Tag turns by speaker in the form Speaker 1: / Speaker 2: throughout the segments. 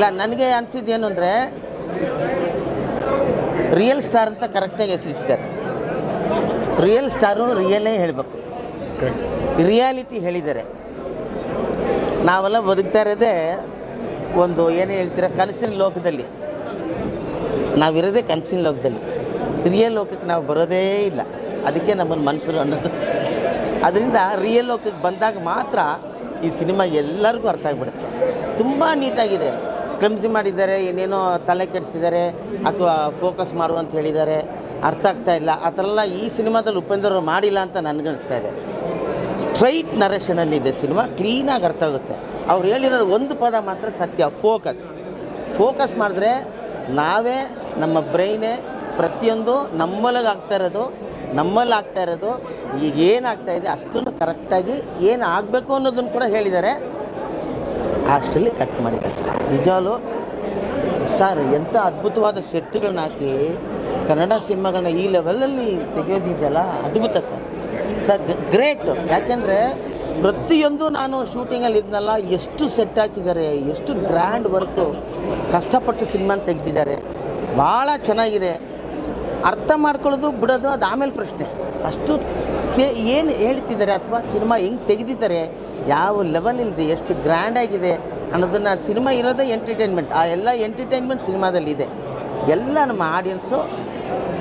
Speaker 1: ಇಲ್ಲ ನನಗೆ ಅನಿಸಿದ್ದು ಏನು ಅಂದರೆ ರಿಯಲ್ ಸ್ಟಾರ್ ಅಂತ ಕರೆಕ್ಟಾಗಿ ಹೆಸರಿಟ್ಟಿದ್ದಾರೆ ರಿಯಲ್ ಸ್ಟಾರು ರಿಯಲೇ ಹೇಳಬೇಕು. ರಿಯಾಲಿಟಿ ಹೇಳಿದ್ದಾರೆ. ನಾವೆಲ್ಲ ಬದುಕ್ತಾ ಇರೋದೇ ಒಂದು ಏನು ಹೇಳ್ತೀರ ಕನಸಿನ ಲೋಕದಲ್ಲಿ. ನಾವಿರೋದೇ ಕನಸಿನ ಲೋಕದಲ್ಲಿ. ರಿಯಲ್ ಲೋಕಕ್ಕೆ ನಾವು ಬರೋದೇ ಇಲ್ಲ. ಅದಕ್ಕೆ ನಮ್ಮನ್ನು ಮನಸ್ಸು ಅನ್ನೋದು. ಅದರಿಂದ ರಿಯಲ್ ಲೋಕಕ್ಕೆ ಬಂದಾಗ ಮಾತ್ರ ಈ ಸಿನಿಮಾ ಎಲ್ಲರಿಗೂ ಅರ್ಥ ಆಗಿಬಿಡುತ್ತೆ. ತುಂಬ ನೀಟಾಗಿದೆ ಕ್ಲಮ್ಸಿ ಮಾಡಿದ್ದಾರೆ, ಏನೇನೋ ತಲೆ ಕೆಡಿಸಿದ್ದಾರೆ ಅಥವಾ ಫೋಕಸ್ ಮಾಡು ಅಂತ ಹೇಳಿದ್ದಾರೆ. ಅರ್ಥ ಆಗ್ತಾ ಇಲ್ಲ. ಆ ಥರ ಎಲ್ಲ ಈ ಸಿನಿಮಾದಲ್ಲಿ ಉಪೇಂದ್ರ ಮಾಡಿಲ್ಲ ಅಂತ ನನಗನ್ನಿಸ್ತಾ ಇದೆ. ಸ್ಟ್ರೈಟ್ ನರೇಷನಲ್ಲಿದೆ ಸಿನಿಮಾ ಕ್ಲೀನಾಗಿ ಅರ್ಥ ಆಗುತ್ತೆ. ಅವ್ರು ಹೇಳಿರೋದು ಒಂದು ಪದ ಮಾತ್ರ ಸತ್ಯ ಫೋಕಸ್ ಫೋಕಸ್ ಮಾಡಿದ್ರೆ ನಾವೇ, ನಮ್ಮ ಬ್ರೈನೇ ಪ್ರತಿಯೊಂದು ನಮ್ಮೊಳಗೆ ಆಗ್ತಾ ಇರೋದು, ನಮ್ಮಲ್ಲಿ ಆಗ್ತಾ ಇರೋದು, ಈಗ ಏನಾಗ್ತಾ ಇದೆ ಅಷ್ಟನ್ನು ಕರೆಕ್ಟಾಗಿ ಏನು ಆಗಬೇಕು ಅನ್ನೋದನ್ನು ಕೂಡ ಹೇಳಿದ್ದಾರೆ. ಅಷ್ಟರಲ್ಲಿ ಕಟ್ ಮಾಡಿದ್ದಾರೆ ನಿಜಾಲು ಸರ್, ಎಂಥ ಅದ್ಭುತವಾದ ಸೆಟ್ಗಳನ್ನ ಹಾಕಿ ಕನ್ನಡ ಸಿನಿಮಾಗಳನ್ನ ಈ ಲೆವೆಲಲ್ಲಿ ತೆಗೆಯೋದಿದೆಯಲ್ಲ ಅದ್ಭುತ ಸರ್. ಸರ್ ಗ್ರೇಟ್ ಯಾಕೆಂದರೆ ಪ್ರತಿಯೊಂದು ನಾನು ಶೂಟಿಂಗಲ್ಲಿ ಇದ್ನಲ್ಲ, ಎಷ್ಟು ಸೆಟ್ ಹಾಕಿದ್ದಾರೆ, ಎಷ್ಟು ಗ್ರ್ಯಾಂಡ್ ವರ್ಕು ಕಷ್ಟಪಟ್ಟು ಸಿನಿಮಾನ ತೆಗೆದಿದ್ದಾರೆ. ಭಾಳ ಚೆನ್ನಾಗಿದೆ. ಅರ್ಥ ಮಾಡ್ಕೊಳ್ಳೋದು, ಬಿಡೋದು ಅದು ಆಮೇಲೆ ಪ್ರಶ್ನೆ. ಫಸ್ಟು ಸೇ ಏನು ಹೇಳ್ತಿದ್ದಾರೆ ಅಥವಾ ಸಿನಿಮಾ ಹೆಂಗೆ ತೆಗೆದಿದ್ದಾರೆ, ಯಾವ ಲೆವೆಲಿದೆ ಎಷ್ಟು ಗ್ರ್ಯಾಂಡ್ ಆಗಿದೆ ಅನ್ನೋದನ್ನು ಸಿನಿಮಾ ಇರೋದೇ ಎಂಟರ್ಟೈನ್ಮೆಂಟ್ ಆ ಎಲ್ಲ ಎಂಟರ್ಟೈನ್ಮೆಂಟ್ ಸಿನಿಮಾದಲ್ಲಿದೆ ಎಲ್ಲ ನಮ್ಮ ಆಡಿಯನ್ಸು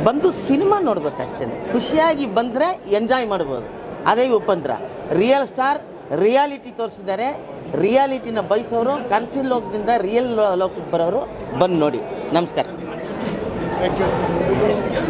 Speaker 1: ಬಂದು ಸಿನಿಮಾ ನೋಡ್ಬೇಕಷ್ಟೇ ಖುಷಿಯಾಗಿ ಬಂದರೆ ಎಂಜಾಯ್ ಮಾಡ್ಬೋದು. ಅದೇ ಉಪಂದ್ರ. ರಿಯಲ್ ಸ್ಟಾರ್ ರಿಯಾಲಿಟಿ ತೋರಿಸಿದ್ದಾರೆ. ರಿಯಾಲಿಟಿನ ಬಯಸೋರು ಕನ್ಸಿಲ್ ಲೋಕದಿಂದ ರಿಯಲ್ ಲೋಕಕ್ಕೆ ಬರೋರು ಬಂದು ನೋಡಿ. ನಮಸ್ಕಾರ. Thank you.